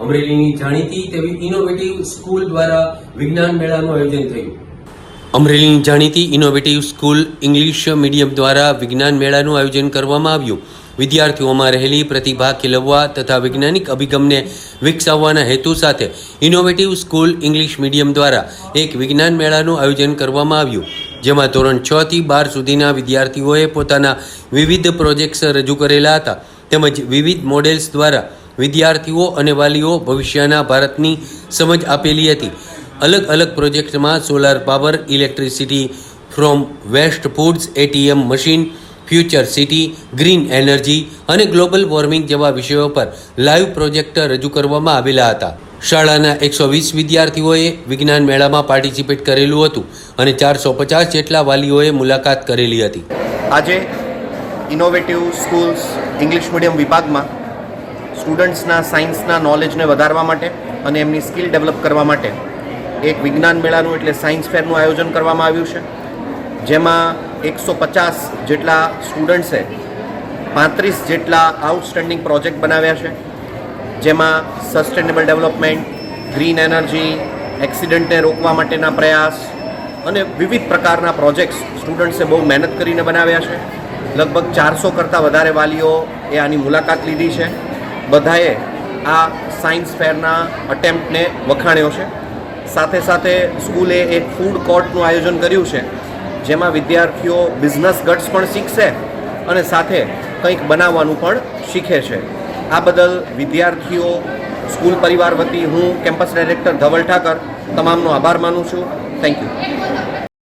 અમરેલીની જાણીતી તેવી innovative school દ્વારા વિજ્ઞાન મેળાનું આયોજન થયું. અમરેલીની જાણીતી ઇનોવેટિવ સ્કૂલ ઇંગ્લિશ મીડિયમ દ્વારા વિજ્ઞાન મેળાનું આયોજન કરવામાં આવ્યું. વિદ્યાર્થીઓમાં રહેલી પ્રતિભા ખીલવવા તથા વૈજ્ઞાનિક અભિગમને વિકસાવવાના હેતુ સાથે ઇનોવેટિવ સ્કૂલ ઇંગ્લિશ મીડિયમ દ્વારા એક વિજ્ઞાન મેળાનું આયોજન કરવામાં આવ્યું. જેમાં ધોરણ છ થી બાર સુધીના વિદ્યાર્થીઓએ પોતાના વિવિધ પ્રોજેક્ટ્સ રજૂ કરેલા હતા. તેમજ વિવિધ મોડેલ્સ દ્વારા વિદ્યાર્થીઓ અને વાલીઓ ભવિષ્યના ભારતની સમજ આપેલી હતી. અલગ અલગ પ્રોજેક્ટમાં solar power, electricity from waste foods, ATM machine, future city, green energy અને ગ્લોબલ વોર્મિંગ જેવા વિષયો પર લાઈવ પ્રોજેક્ટ રજૂ કરવામાં આવેલા હતા. શાળાના એકસો વીસ વિદ્યાર્થીઓએ વિજ્ઞાન મેળામાં પાર્ટિસિપેટ કરેલું હતું અને ચારસો પચાસ જેટલા વાલીઓએ મુલાકાત કરેલી હતી. આજે ઇનોવેટિવ સ્કૂલ્સ ઇંગ્લિશ મીડિયમ વિભાગમાં સ્ટુડન્ટ્સના, સાયન્સના નોલેજને વધારવા માટે અને એમની સ્કિલ ડેવલપ કરવા માટે એક વિજ્ઞાન મેળાનું એટલે સાયન્સ ફેરનું આયોજન કરવામાં આવ્યું છે. જેમાં એકસો પચાસ જેટલા સ્ટુડન્ટ્સે પાંત્રીસ જેટલા આઉટસ્ટેન્ડિંગ પ્રોજેક્ટ બનાવ્યા છે. જેમાં સસ્ટેનેબલ ડેવલપમેન્ટ ગ્રીન એનર્જી એક્સિડન્ટને રોકવા માટેના પ્રયાસ અને વિવિધ પ્રકારના પ્રોજેક્ટ્સ સ્ટુડન્ટ્સે બહુ મહેનત કરીને બનાવ્યા છે. લગભગ ચારસો કરતાં વધારે વાલીઓ એ આની મુલાકાત લીધી છે. બધાએ આ સાયન્સ ફેરના અટેમ્પ્ટને વખાણ્યો છે. સાથે સાથે સ્કૂલે એક ફૂડ કોર્ટનું આયોજન કર્યું છે, જેમાં વિદ્યાર્થીઓ બિઝનેસ ગટ્સ પણ શીખશે અને સાથે કંઈક બનાવવાનું પણ શીખે છે. આ બદલ વિદ્યાર્થીઓ, સ્કૂલ પરિવાર વતી હું કેમ્પસ ડાયરેક્ટર ધવલ ઠાકર, તમામનો આભાર માનું છું. Thank you